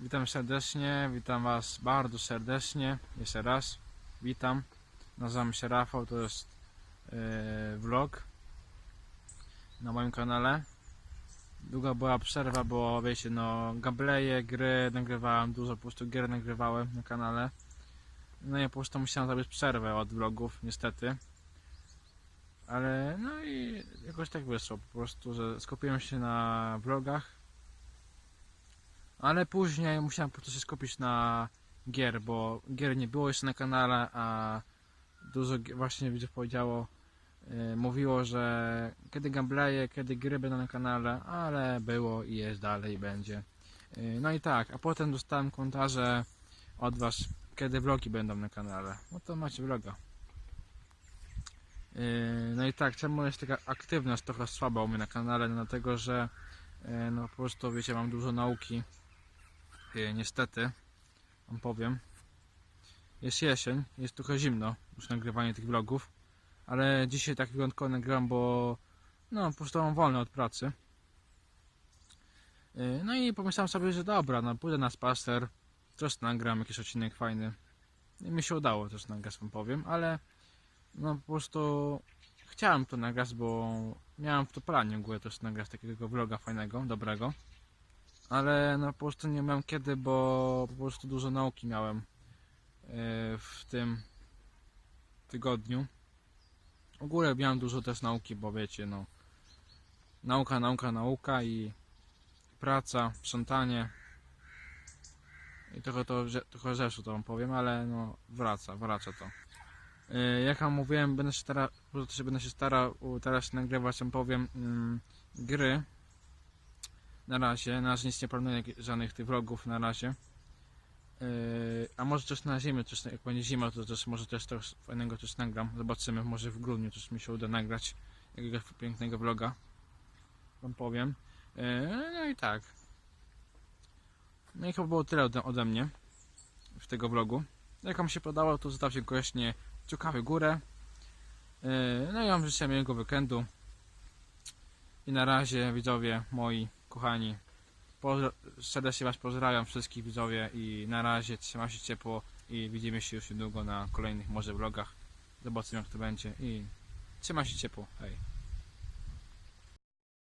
Witam serdecznie, witam Was bardzo serdecznie. Jeszcze raz, witam. Nazywam się Rafał, to jest e, vlog na moim kanale. Długa była przerwa, bo wiecie, no gameplaye, gry nagrywałem, dużo po prostu gier nagrywałem na kanale. No i po prostu musiałem zrobić przerwę od vlogów, niestety. Ale no i jakoś tak wyszło, po prostu, że skupiłem się na vlogach. Ale później musiałem po prostu się skupić na gier, bo gier nie było jeszcze na kanale, a dużo właśnie widzów powiedziało, yy, mówiło, że kiedy gameplaye, kiedy gry będą na kanale, ale było i jest dalej będzie. Yy, no i tak, a potem dostałem komentarze od Was, kiedy vlogi będą na kanale. No to macie vloga. Yy, No i tak, czemu jest taka aktywność trochę słaba u mnie na kanale? No dlatego, że yy, no po prostu wiecie, mam dużo nauki. Yy, Niestety, wam powiem. Jest jesień, jest trochę zimno już nagrywanie tych vlogów, ale dzisiaj tak wyjątkowo nagrywam, bo no po prostu mam wolne od pracy. Yy, No i pomyślałem sobie, że dobra, no pójdę na spacer, też nagram jakiś odcinek fajny. I mi się udało też nagrać, wam powiem, ale no po prostu chciałem to nagrać, bo miałem w to planie w ogóle też nagrać takiego vloga fajnego, dobrego. Ale no po prostu nie miałem kiedy, bo po prostu dużo nauki miałem yy, w tym tygodniu. W ogóle miałem dużo też nauki, bo wiecie, no nauka, nauka, nauka i praca, sprzątanie i trochę to trochę rzeczy to wam powiem, ale no wraca, wraca to. Yy, Jak wam mówiłem, będę się starał, będę się starał teraz nagrywać, wam powiem, mm, gry. Na razie, na razie nic nie planuję żadnych tych vlogów na razie. Yy, a może też na zimę, też jak będzie zima, to też może też coś fajnego też nagram. Zobaczymy, może w grudniu też mi się uda nagrać jakiegoś pięknego vloga. Wam powiem. Yy, no i tak. No i chyba było tyle ode, ode mnie w tego vlogu. Jak wam się podobało, to zostawcie koniecznie ciekawy górę. Yy, No i wam życzę miłego weekendu. I na razie widzowie moi kochani. Pozdro- serdecznie was pozdrawiam wszystkich widzowie i na razie trzymajcie się ciepło i widzimy się już niedługo na kolejnych może vlogach. Zobaczymy jak to będzie i trzymajcie się ciepło. Hej.